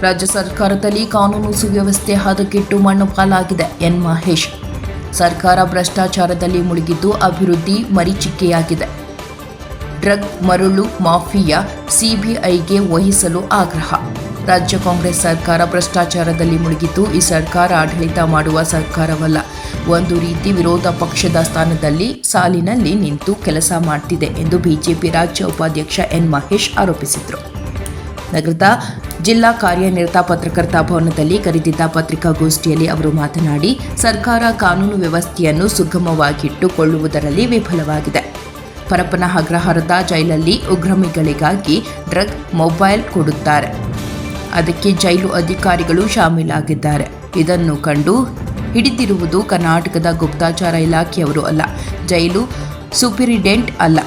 ರಾಜ್ಯ ಸರ್ಕಾರದಲ್ಲಿ ಕಾನೂನು ಸುವ್ಯವಸ್ಥೆ ಹದಗೆಟ್ಟು ಮಣ್ಣು ಪಾಲಾಗಿದೆ ಎನ್ ಮಹೇಶ್. ಸರ್ಕಾರ ಭ್ರಷ್ಟಾಚಾರದಲ್ಲಿ ಮುಳುಗಿದ್ದು ಅಭಿವೃದ್ಧಿ ಮರೀಚಿಕೆಯಾಗಿದೆ. ಡ್ರಗ್, ಮರಳು, ಮಾಫಿಯಾ, ಸಿಬಿಐಗೆ ವಹಿಸಲು ಆಗ್ರಹ. ರಾಜ್ಯ ಕಾಂಗ್ರೆಸ್ ಸರ್ಕಾರ ಭ್ರಷ್ಟಾಚಾರದಲ್ಲಿ ಮುಳುಗಿದ್ದು ಈ ಸರ್ಕಾರ ಆಡಳಿತ ಮಾಡುವ ಸರ್ಕಾರವಲ್ಲ. ಒಂದು ರೀತಿ ವಿರೋಧ ಪಕ್ಷದ ಸ್ಥಾನದಲ್ಲಿ ಸಾಲಿನಲ್ಲಿ ನಿಂತು ಕೆಲಸ ಮಾಡ್ತಿದೆ ಎಂದು ಬಿಜೆಪಿ ರಾಜ್ಯ ಉಪಾಧ್ಯಕ್ಷ ಎನ್ ಮಹೇಶ್ ಆರೋಪಿಸಿದರು. ನಗರದ ಜಿಲ್ಲಾ ಕಾರ್ಯನಿರತ ಪತ್ರಕರ್ತ ಭವನದಲ್ಲಿ ಕರೆದಿದ್ದ ಪತ್ರಿಕಾಗೋಷ್ಠಿಯಲ್ಲಿ ಅವರು ಮಾತನಾಡಿ, ಸರ್ಕಾರ ಕಾನೂನು ವ್ಯವಸ್ಥೆಯನ್ನು ಸುಗಮವಾಗಿಟ್ಟುಕೊಳ್ಳುವುದರಲ್ಲಿ ವಿಫಲವಾಗಿದೆ. ಪರಪ್ಪನ ಅಗ್ರಹಾರದ ಜೈಲಲ್ಲಿ ಉಗ್ರಮಿಗಳಿಗಾಗಿ ಡ್ರಗ್, ಮೊಬೈಲ್ ಕೊಡುತ್ತಾರೆ. ಅದಕ್ಕೆ ಜೈಲು ಅಧಿಕಾರಿಗಳು ಶಾಮೀಲಾಗಿದ್ದಾರೆ. ಇದನ್ನು ಕಂಡು ಹಿಡಿದಿರುವುದು ಕರ್ನಾಟಕದ ಗುಪ್ತಾಚಾರ ಇಲಾಖೆಯವರು ಅಲ್ಲ, ಜೈಲು ಸೂಪರಿಡೆಂಟ್ ಅಲ್ಲ,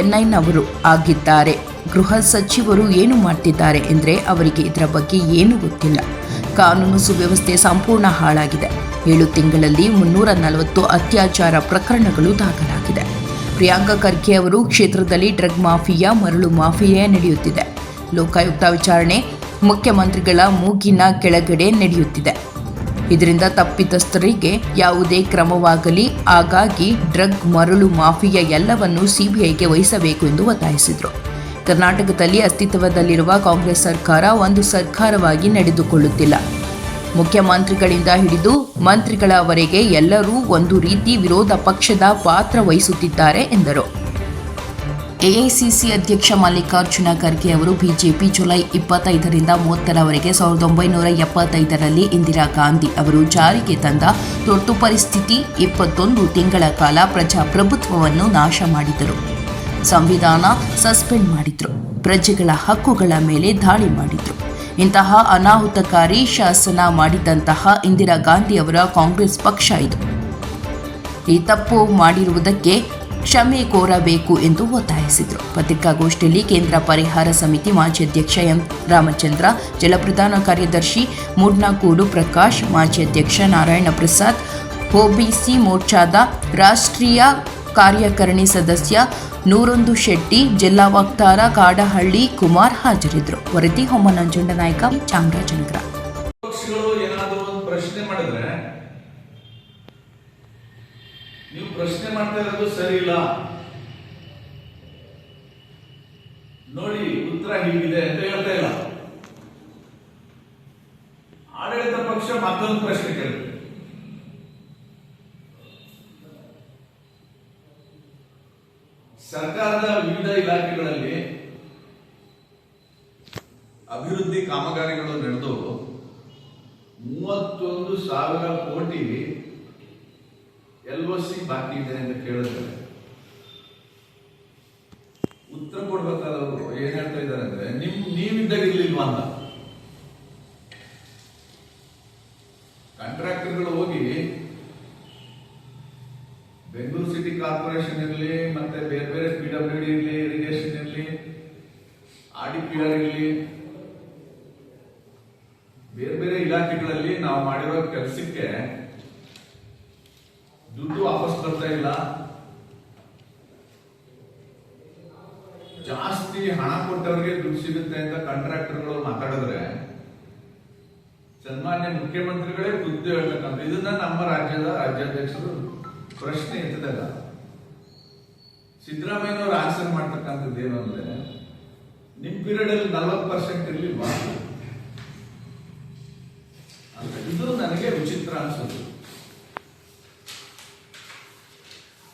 ಎನ್ಐನವರು ಆಗಿದ್ದಾರೆ. ಗೃಹ ಸಚಿವರು ಏನು ಮಾಡ್ತಿದ್ದಾರೆ ಎಂದರೆ ಅವರಿಗೆ ಇದರ ಬಗ್ಗೆ ಏನೂ ಗೊತ್ತಿಲ್ಲ. ಕಾನೂನು ಸುವ್ಯವಸ್ಥೆ ಸಂಪೂರ್ಣ ಹಾಳಾಗಿದೆ. ಏಳು ತಿಂಗಳಲ್ಲಿ ಮುನ್ನೂರ ನಲವತ್ತು ಅತ್ಯಾಚಾರ ಪ್ರಕರಣಗಳು ದಾಖಲಾಗಿದೆ. ಪ್ರಿಯಾಂಕಾ ಖರ್ಗೆ ಅವರು ಕ್ಷೇತ್ರದಲ್ಲಿ ಡ್ರಗ್ ಮಾಫಿಯಾ, ಮರಳು ಮಾಫಿಯಾ ನಡೆಯುತ್ತಿದೆ. ಲೋಕಾಯುಕ್ತ ವಿಚಾರಣೆ ಮುಖ್ಯಮಂತ್ರಿಗಳ ಮೂಗಿನ ಕೆಳಗಡೆ ನಡೆಯುತ್ತಿದೆ. ಇದರಿಂದ ತಪ್ಪಿತಸ್ಥರಿಗೆ ಯಾವುದೇ ಕ್ರಮವಾಗಲಿ, ಹಾಗಾಗಿ ಡ್ರಗ್, ಮರಳು ಮಾಫಿಯಾ ಎಲ್ಲವನ್ನು ಸಿಬಿಐಗೆ ವಹಿಸಬೇಕು ಎಂದು ಒತ್ತಾಯಿಸಿದರು. ಕರ್ನಾಟಕದಲ್ಲಿ ಅಸ್ತಿತ್ವದಲ್ಲಿರುವ ಕಾಂಗ್ರೆಸ್ ಸರ್ಕಾರ ಒಂದು ಸರ್ಕಾರವಾಗಿ ನಡೆದುಕೊಳ್ಳುತ್ತಿಲ್ಲ. ಮುಖ್ಯಮಂತ್ರಿಗಳಿಂದ ಹಿಡಿದು ಮಂತ್ರಿಗಳವರೆಗೆ ಎಲ್ಲರೂ ಒಂದು ರೀತಿ ವಿರೋಧ ಪಕ್ಷದ ಪಾತ್ರ ವಹಿಸುತ್ತಿದ್ದಾರೆ ಎಂದರು. ಎಐಸಿಸಿ ಅಧ್ಯಕ್ಷ ಮಲ್ಲಿಕಾರ್ಜುನ ಖರ್ಗೆ ಅವರು ಬಿಜೆಪಿ ಜುಲೈ ಇಪ್ಪತ್ತೈದರಿಂದ ಮೂವತ್ತರವರೆಗೆ ಸಾವಿರದ ಒಂಬೈನೂರ ಎಪ್ಪತ್ತೈದರಲ್ಲಿ ಇಂದಿರಾ ಗಾಂಧಿ ಅವರು ಜಾರಿಗೆ ತಂದ ತುರ್ತು ಪರಿಸ್ಥಿತಿ ಇಪ್ಪತ್ತೊಂದು ತಿಂಗಳ ಕಾಲ ಪ್ರಜಾಪ್ರಭುತ್ವವನ್ನು ನಾಶ ಮಾಡಿದರು. ಸಂವಿಧಾನ ಸಸ್ಪೆಂಡ್ ಮಾಡಿದ್ರು. ಪ್ರಜೆಗಳ ಹಕ್ಕುಗಳ ಮೇಲೆ ದಾಳಿ ಮಾಡಿದ್ರು. ಇಂತಹ ಅನಾಹುತಕಾರಿ ಶಾಸನ ಮಾಡಿದಂತಹ ಇಂದಿರಾ ಗಾಂಧಿ ಅವರ ಕಾಂಗ್ರೆಸ್ ಪಕ್ಷ ಇದು. ಈ ತಪ್ಪು ಮಾಡಿರುವುದಕ್ಕೆ ಕ್ಷಮೆ ಕೋರಬೇಕು ಎಂದು ಒತ್ತಾಯಿಸಿದರು. ಪತ್ರಿಕಾಗೋಷ್ಠಿಯಲ್ಲಿ ಕೇಂದ್ರ ಪರಿಹಾರ ಸಮಿತಿ ಮಾಜಿ ಅಧ್ಯಕ್ಷ ಎಂ. ರಾಮಚಂದ್ರ, ಜಲಪ್ರಧಾನ ಕಾರ್ಯದರ್ಶಿ ಮೂಡ್ನಾಕೂಡು ಪ್ರಕಾಶ್, ಮಾಜಿ ಅಧ್ಯಕ್ಷ ನಾರಾಯಣ ಪ್ರಸಾದ್ ಒಬಿಸಿ ಮೋರ್ಚಾದ ರಾಷ್ಟ್ರೀಯ ಕಾರ್ಯಕಾರಿಣಿ ಸದಸ್ಯ ನೂರೊಂದು ಶೆಟ್ಟಿ, ಜಿಲ್ಲಾ ವಕ್ತಾರ ಕಾಡಹಳ್ಳಿ ಕುಮಾರ್ ಹಾಜರಿದ್ದರು ವರದಿ ಹೊಮ್ಮನಂಜುಂಡ ನಾಯಕ ಚಾಮರಾಜನಗರ. ಪ್ರಶ್ನೆ ಮಾಡಿದ್ರೆ, ನೀವು ಪ್ರಶ್ನೆ ಮಾಡ್ತಾ ಇರೋದು ಸರಿ ಇಲ್ಲ. ನೋಡಿ, ಉತ್ತರ ಹೀಗಿದೆ ಅಂತ ಹೇಳ್ತಾ ಇಲ್ಲ ಆಡಳಿತ ಪಕ್ಷ ಮತ್ತೊಂದು ಪ್ರಶ್ನೆ ಕೇಳುತ್ತೆ ಸರ್ಕಾರದ ವಿವಿಧ ಇಲಾಖೆಗಳಲ್ಲಿ ಅಭಿವೃದ್ಧಿ ಕಾಮಗಾರಿಗಳು ನಡೆದು ಮೂವತ್ತೊಂದು ಸಾವಿರ ಕೋಟಿ ಎಲ್ ಸಿ ಬಾಕಿ ಇದೆ ಅಂತ ಕೇಳಿದ್ರೆ ಉತ್ತರ ಕೊಡ್ಬೇಕಾದವರು ಏನ್ ಹೇಳ್ತಾ ಇದ್ದಾರೆ ಅಂದ್ರೆ, ನಿಮ್ ನೀವಿದ್ದಾಗ ಇರ್ಲಿಲ್ವಾ ಅಂತ. ನಾವು ಮಾಡಿರೋ ಕೆಲಸಕ್ಕೆ ದುಡ್ಡು ವಾಪಸ್ ಬರ್ತಾ ಇಲ್ಲ. ಜಾಸ್ತಿ ಹಣ ಕೊಟ್ಟವರಿಗೆ ದುಡ್ಡು ಸಿಗುತ್ತೆ ಅಂತ ಕಾಂಟ್ರಾಕ್ಟರ್ಗಳು ಮಾತಾಡಿದ್ರೆ, ಸನ್ಮಾನ್ಯ ಮುಖ್ಯಮಂತ್ರಿಗಳೇ ಬುದ್ಧಿ ಹೇಳ್ಬೇಕಂತ. ಇದನ್ನ ನಮ್ಮ ರಾಜ್ಯದ ರಾಜ್ಯಾಧ್ಯಕ್ಷರು ಪ್ರಶ್ನೆ ಎತ್ತಿದಾಗ, ಸಿದ್ದರಾಮಯ್ಯನವರು ಆನ್ಸರ್ ಮಾಡ್ತಕ್ಕಂಥದ್ದು ಏನು ಅಂದ್ರೆ, ನಿಮ್ ಪೀರಿಯಡ್ ಅಲ್ಲಿ ನಲ್ವತ್ತು ಪರ್ಸೆಂಟ್ ಇರಲಿ ಅಂತ ಇದು ನನಗೆ ವಿಚಿತ್ರ ಅನಿಸುತ್ತೆ.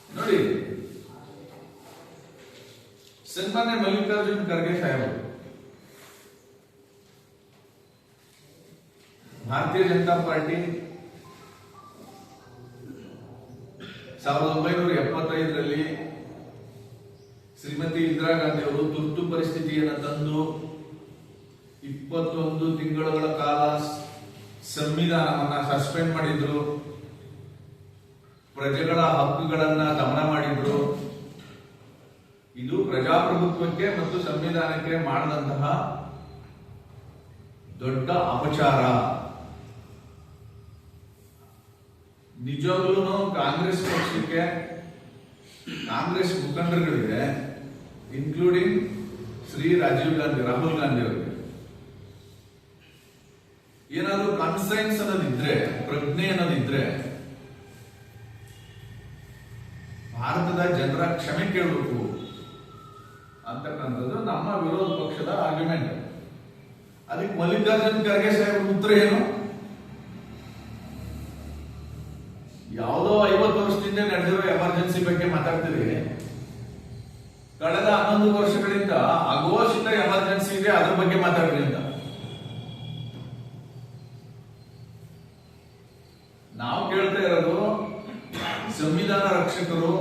ನೋಡಿ ಸನ್ಮಾನ್ಯ ಮಲ್ಲಿಕಾರ್ಜುನ್ ಖರ್ಗೆ ಸಾಹೇಬರು ಭಾರತೀಯ ಜನತಾ ಪಾರ್ಟಿ ಸಾವಿರದ ಒಂಬೈನೂರ ಎಪ್ಪತ್ತೈದರಲ್ಲಿ ಶ್ರೀಮತಿ ಇಂದಿರಾ ಗಾಂಧಿ ಅವರು ತುರ್ತು ಪರಿಸ್ಥಿತಿಯನ್ನು ತಂದು ಇಪ್ಪತ್ತೊಂದು ತಿಂಗಳುಗಳ ಕಾಲ ಸಂವಿಧಾನವನ್ನ ಸಸ್ಪೆಂಡ್ ಮಾಡಿದ್ರು. ಪ್ರಜೆಗಳ ಹಕ್ಕುಗಳನ್ನ ದಮನ ಮಾಡಿದ್ರು. ಇದು ಪ್ರಜಾಪ್ರಭುತ್ವಕ್ಕೆ ಮತ್ತು ಸಂವಿಧಾನಕ್ಕೆ ಮಾಡಿದಂತಹ ದೊಡ್ಡ ಅಪಚಾರ. ನಿಜವಾಗ್ಲೂ ಕಾಂಗ್ರೆಸ್ ಪಕ್ಷಕ್ಕೆ ಕಾಂಗ್ರೆಸ್ ಮುಖಂಡರುಗಳಿದೆ ಇನ್ಕ್ಲೂಡಿಂಗ್ ಶ್ರೀ ರಾಜೀವ್ ಗಾಂಧಿ, ರಾಹುಲ್ ಗಾಂಧಿ ಅವರಿಗೆ ಕಾನ್ಫಿಡೆನ್ಸ್ ಅನ್ನೋದಿದ್ರೆ ಪ್ರಜ್ಞೆ ಅನ್ನೋದಿದ್ರೆ ಭಾರತದ ಜನರ ಕ್ಷಮೆ ಕೇಳಬೇಕು ಅಂತಕ್ಕಂಥದ್ದು ನಮ್ಮ ವಿರೋಧ ಪಕ್ಷದ ಆರ್ಗ್ಯುಮೆಂಟ್ ಅದಕ್ಕೆ ಮಲ್ಲಿಕಾರ್ಜುನ್ ಖರ್ಗೆ ಸಾಹೇಬ್ ಉತ್ತರ ಏನು? ಯಾವುದೋ ಐವತ್ತು ವರ್ಷದಿಂದ ನಡೆದಿರೋ ಎಮರ್ಜೆನ್ಸಿ ಬಗ್ಗೆ ಮಾತಾಡ್ತಿದ್ದೀವಿ ಕಳೆದ ಹನ್ನೊಂದು ವರ್ಷಗಳಿಂದ ಅಘೋಷಿತ ಎಮರ್ಜೆನ್ಸಿ ಇದೆ, ಅದ್ರ ಬಗ್ಗೆ ಮಾತಾಡ್ರಿ ಅಂತ. ನಾವು ಕೇಳ್ತಾ ಇರೋದು ಸಂವಿಧಾನ ರಕ್ಷಕರು,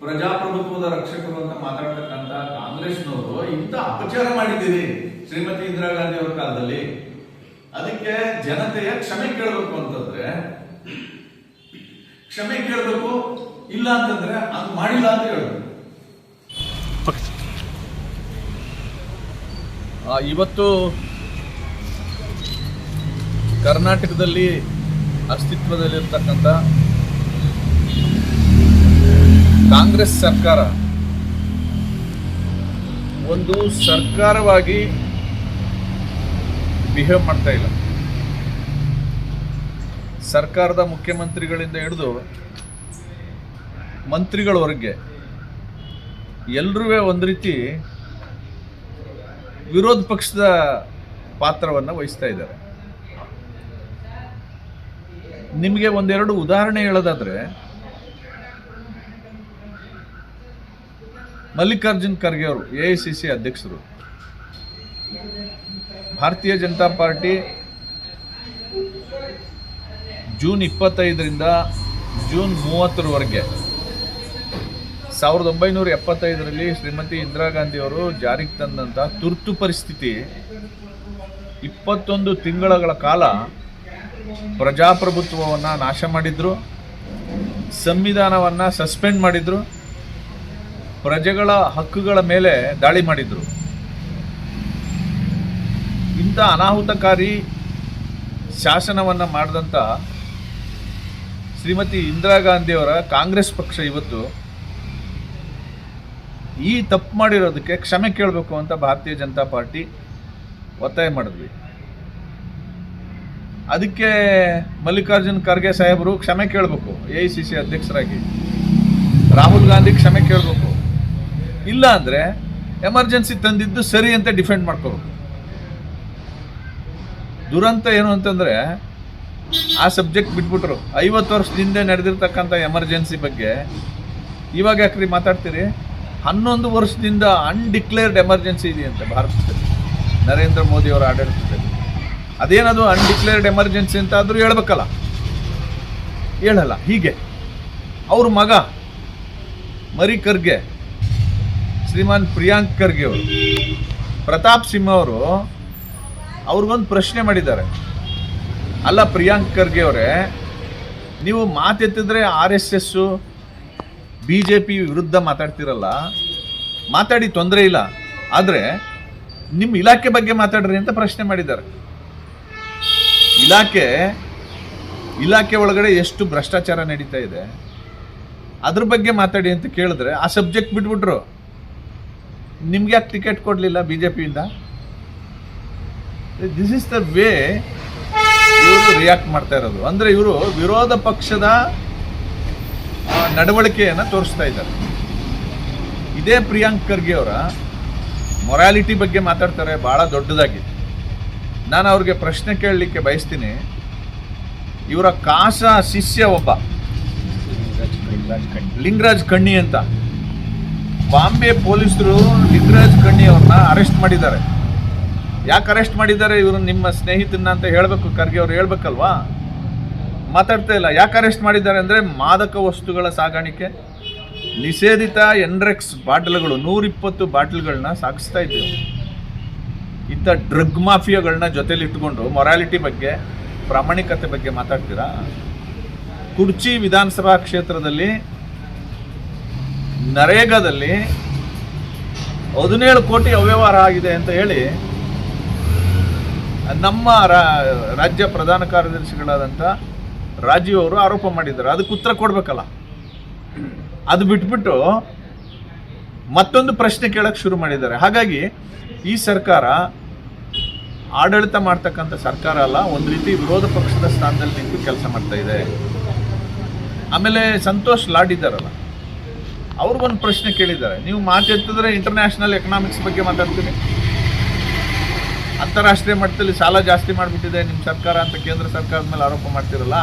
ಪ್ರಜಾಪ್ರಭುತ್ವದ ರಕ್ಷಕರು ಅಂತ ಮಾತಾಡ್ತಕ್ಕಂತ ಕಾಂಗ್ರೆಸ್ನವರು ಇಂಥ ಅಪಚಾರ ಮಾಡಿದ್ದೀರಿ ಶ್ರೀಮತಿ ಇಂದಿರಾ ಗಾಂಧಿ ಅವರ ಕಾಲದಲ್ಲಿ. ಅದಕ್ಕೆ ಜನತೆಯ ಕ್ಷಮೆ ಕೇಳಬೇಕು ಅಂತಂದ್ರೆ, ಕ್ಷಮೆ ಕೇಳಬೇಕು, ಇಲ್ಲ ಅಂತಂದ್ರೆ ಅದು ಮಾಡಿಲ್ಲ ಅಂತ ಹೇಳಬೇಕು. ಇವತ್ತು ಕರ್ನಾಟಕದಲ್ಲಿ ಅಸ್ತಿತ್ವದಲ್ಲಿರ್ತಕ್ಕಂಥ ಕಾಂಗ್ರೆಸ್ ಸರ್ಕಾರ ಒಂದು ಸರ್ಕಾರವಾಗಿ ಬಿಹೇವ್ ಮಾಡ್ತಾ ಇಲ್ಲ. ಸರ್ಕಾರದ ಮುಖ್ಯಮಂತ್ರಿಗಳಿಂದ ಹಿಡಿದು ಮಂತ್ರಿಗಳವರೆಗೆ ಎಲ್ಲರೂ ಒಂದು ರೀತಿ ವಿರೋಧ ಪಕ್ಷದ ಪಾತ್ರವನ್ನು ವಹಿಸ್ತಾ ಇದ್ದಾರೆ. ನಿಮಗೆ ಒಂದೆರಡು ಉದಾಹರಣೆ ಹೇಳೋದಾದ್ರೆ, ಮಲ್ಲಿಕಾರ್ಜುನ್ ಖರ್ಗೆ ಅವರು, ಎ ಐ ಸಿ ಸಿ ಅಧ್ಯಕ್ಷರು. ಭಾರತೀಯ ಜನತಾ ಪಾರ್ಟಿ ಜೂನ್ ಇಪ್ಪತ್ತೈದರಿಂದ ಜೂನ್ ಮೂವತ್ತರವರೆಗೆ, ಸಾವಿರದ ಒಂಬೈನೂರ ಎಪ್ಪತ್ತೈದರಲ್ಲಿ ಶ್ರೀಮತಿ ಇಂದಿರಾ ಗಾಂಧಿ ಅವರು ಜಾರಿಗೆ ತಂದಂಥ ತುರ್ತು ಪರಿಸ್ಥಿತಿ ಇಪ್ಪತ್ತೊಂದು ತಿಂಗಳ ಕಾಲ ಪ್ರಜಾಪ್ರಭುತ್ವವನ್ನು ನಾಶ ಮಾಡಿದ್ರು, ಸಂವಿಧಾನವನ್ನು ಸಸ್ಪೆಂಡ್ ಮಾಡಿದ್ರು, ಪ್ರಜೆಗಳ ಹಕ್ಕುಗಳ ಮೇಲೆ ದಾಳಿ ಮಾಡಿದ್ರು. ಇಂಥ ಅನಾಹುತಕಾರಿ ಶಾಸನವನ್ನು ಮಾಡಿದಂಥ ಶ್ರೀಮತಿ ಇಂದಿರಾ ಗಾಂಧಿಯವರ ಕಾಂಗ್ರೆಸ್ ಪಕ್ಷ ಇವತ್ತು ಈ ತಪ್ಪು ಮಾಡಿರೋದಕ್ಕೆ ಕ್ಷಮೆ ಕೇಳಬೇಕು ಅಂತ ಭಾರತೀಯ ಜನತಾ ಪಾರ್ಟಿ ಒತ್ತಾಯ ಮಾಡಿದ್ವಿ. ಅದಕ್ಕೆ ಮಲ್ಲಿಕಾರ್ಜುನ್ ಖರ್ಗೆ ಸಾಹೇಬರು ಕ್ಷಮೆ ಕೇಳಬೇಕು ಎ ಐ ಸಿ ಸಿ ಅಧ್ಯಕ್ಷರಾಗಿ. ರಾಹುಲ್ ಗಾಂಧಿ ಕ್ಷಮೆ ಕೇಳಬೇಕು. ಇಲ್ಲ ಅಂದರೆ ಎಮರ್ಜೆನ್ಸಿ ತಂದಿದ್ದು ಸರಿ ಅಂತ ಡಿಫೆಂಡ್ ಮಾಡ್ಕೋಬೇಕು. ದುರಂತ ಏನು ಅಂತಂದರೆ ಆ ಸಬ್ಜೆಕ್ಟ್ ಬಿಟ್ಬಿಟ್ರು. ಐವತ್ತು ವರ್ಷದಿಂದ ನಡೆದಿರ್ತಕ್ಕಂಥ ಎಮರ್ಜೆನ್ಸಿ ಬಗ್ಗೆ. ಇವಾಗ ಯಾಕ್ರಿ ಮಾತಾಡ್ತೀರಿ? ಹನ್ನೊಂದು ವರ್ಷದಿಂದ ಅನ್ಡಿಕ್ಲೇರ್ಡ್ ಎಮರ್ಜೆನ್ಸಿ ಇದೆಯಂತೆ ಭಾರತದಲ್ಲಿ. ನರೇಂದ್ರ ಮೋದಿ ಅವರ ಆಡಳಿತದಲ್ಲಿ ಅದೇನದು ಅನ್ಡಿಕ್ಲೇರ್ಡ್ ಎಮರ್ಜೆನ್ಸಿ ಅಂತ ಆದರೂ ಹೇಳ್ಬೇಕಲ್ಲ. ಹೇಳಲ್ಲ, ಹೀಗೆ. ಅವ್ರ ಮಗ ಮರಿ ಖರ್ಗೆ ಶ್ರೀಮಾನ್ ಪ್ರಿಯಾಂಕ್ ಖರ್ಗೆ ಅವರು, ಪ್ರತಾಪ್ ಸಿಂಹ ಅವರು ಅವ್ರಿಗೊಂದು ಪ್ರಶ್ನೆ ಮಾಡಿದ್ದಾರೆ. ಅಲ್ಲ ಪ್ರಿಯಾಂಕ್ ಖರ್ಗೆ ಅವರೇ, ನೀವು ಮಾತೆತ್ತಿದ್ರೆ R S S B J P ವಿರುದ್ಧ ಮಾತಾಡ್ತಿರಲ್ಲ, ಮಾತಾಡಿ ತೊಂದರೆ ಇಲ್ಲ, ಆದರೆ ನಿಮ್ಮ ಇಲಾಖೆ ಬಗ್ಗೆ ಮಾತಾಡ್ರಿ ಅಂತ ಪ್ರಶ್ನೆ ಮಾಡಿದ್ದಾರೆ. ಇಲಾಖೆ ಇಲಾಖೆ ಒಳಗಡೆ ಎಷ್ಟು ಭ್ರಷ್ಟಾಚಾರ ನಡೀತಾ ಇದೆ, ಅದ್ರ ಬಗ್ಗೆ ಮಾತಾಡಿ ಅಂತ ಕೇಳಿದ್ರೆ ಆ ಸಬ್ಜೆಕ್ಟ್ ಬಿಟ್ಬಿಟ್ರು. ನಿಮ್ಗೆ ಯಾಕೆ ಟಿಕೆಟ್ ಕೊಡಲಿಲ್ಲ ಬಿ ಜೆ ಪಿಯಿಂದ ದಿಸ್ ಇಸ್ ದ ವೇ ಇವರು ರಿಯಾಕ್ಟ್ ಮಾಡ್ತಾ ಇರೋದು. ಅಂದರೆ ಇವರು ವಿರೋಧ ಪಕ್ಷದ ನಡವಳಿಕೆಯನ್ನ ತೋರಿಸ್ತಾ ಇದ್ದಾರೆ. ಇದೇ ಪ್ರಿಯಾಂಕ್ ಖರ್ಗೆ ಅವರ ಮೊರಾಲಿಟಿ ಬಗ್ಗೆ ಮಾತಾಡ್ತಾರೆ ಭಾಳ ದೊಡ್ಡದಾಗಿ. ನಾನು ಅವ್ರಿಗೆ ಪ್ರಶ್ನೆ ಕೇಳಲಿಕ್ಕೆ ಬಯಸ್ತೀನಿ. ಇವರ ಕಾಸ ಶಿಷ್ಯ ಒಬ್ಬ. ಲಿಂಗರಾಜ್ ಕಣ್ಣಿ ಅಂತ. ಬಾಂಬೆ ಪೊಲೀಸರು ಲಿಂಗರಾಜ್ ಕಣ್ಣಿ ಅವ್ರನ್ನ ಅರೆಸ್ಟ್ ಮಾಡಿದ್ದಾರೆ. ಯಾಕೆ ಅರೆಸ್ಟ್ ಮಾಡಿದ್ದಾರೆ? ಇವರು ನಿಮ್ಮ ಸ್ನೇಹಿತನ ಅಂತ ಹೇಳಬೇಕು, ಖರ್ಗೆ ಅವ್ರು ಹೇಳ್ಬೇಕಲ್ವಾ? ಮಾತಾಡ್ತಾ ಇಲ್ಲ. ಯಾಕೆ ಅರೆಸ್ಟ್ ಮಾಡಿದ್ದಾರೆ ಅಂದರೆ ಮಾದಕ ವಸ್ತುಗಳ ಸಾಗಾಣಿಕೆ. ನಿಷೇಧಿತ ಎನ್ರೆಕ್ಸ್ ಬಾಟಲ್ಗಳು, ನೂರಿಪ್ಪತ್ತು ಬಾಟಲ್ಗಳನ್ನ ಸಾಗಿಸ್ತಾ ಇದ್ದೀವಿ ಇಂಥ ಡ್ರಗ್ ಮಾಫಿಯಾಗಳನ್ನ ಜೊತೆಲಿ ಇಟ್ಕೊಂಡು ಮೊರಾಲಿಟಿ ಬಗ್ಗೆ, ಪ್ರಾಮಾಣಿಕತೆ ಬಗ್ಗೆ ಮಾತಾಡ್ತೀರಾ? ಕುರ್ಚಿ ವಿಧಾನಸಭಾ ಕ್ಷೇತ್ರದಲ್ಲಿ ನರೇಗಾದಲ್ಲಿ ಹದಿನೇಳು ಕೋಟಿ ಅವ್ಯವಹಾರ ಆಗಿದೆ ಅಂತ ಹೇಳಿ, ನಮ್ಮ ರಾಜ್ಯ ಪ್ರಧಾನ ಕಾರ್ಯದರ್ಶಿಗಳಾದಂಥ ರಾಜೀವ್ ಅವರು ಆರೋಪ ಮಾಡಿದ್ದಾರೆ. ಅದಕ್ಕೆ ಉತ್ತರ ಕೊಡಬೇಕಲ್ಲ. ಅದು ಬಿಟ್ಬಿಟ್ಟು ಮತ್ತೊಂದು ಪ್ರಶ್ನೆ ಕೇಳಕ್ಕೆ ಶುರು ಮಾಡಿದ್ದಾರೆ. ಹಾಗಾಗಿ ಈ ಸರ್ಕಾರ ಆಡಳಿತ ಮಾಡ್ತಕ್ಕಂಥ ಸರ್ಕಾರ ಅಲ್ಲ, ಒಂದು ರೀತಿ ವಿರೋಧ ಪಕ್ಷದ ಸ್ಥಾನದಲ್ಲಿ ನಿಂತು ಕೆಲಸ ಮಾಡ್ತಾ ಇದೆ. ಆಮೇಲೆ ಸಂತೋಷ್ ಲಾಡ್ ಇದ್ದಾರಲ್ಲ ಅವ್ರು ಒಂದು ಪ್ರಶ್ನೆ ಕೇಳಿದ್ದಾರೆ. ನೀವು ಮಾತಾಡ್ತಿದ್ರೆ ಇಂಟರ್ನ್ಯಾಷನಲ್ ಎಕನಾಮಿಕ್ಸ್ ಬಗ್ಗೆ ಮಾತಾಡ್ತೀನಿ. ಅಂತಾರಾಷ್ಟ್ರೀಯ ಮಟ್ಟದಲ್ಲಿ ಸಾಲ ಜಾಸ್ತಿ ಮಾಡಿಬಿಟ್ಟಿದೆ ನಿಮ್ಮ ಸರ್ಕಾರ ಅಂತ ಕೇಂದ್ರ ಸರ್ಕಾರದ ಮೇಲೆ ಆರೋಪ ಮಾಡ್ತಿರಲ್ಲ